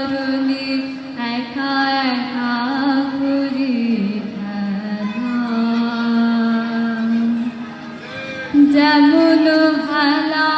ধরণী একা একা ঘুরি যেমন ভালা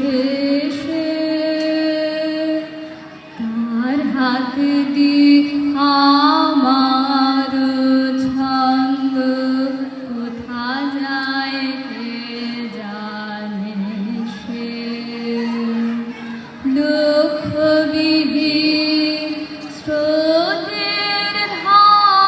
ভেসে তার হাত দিয়ে আ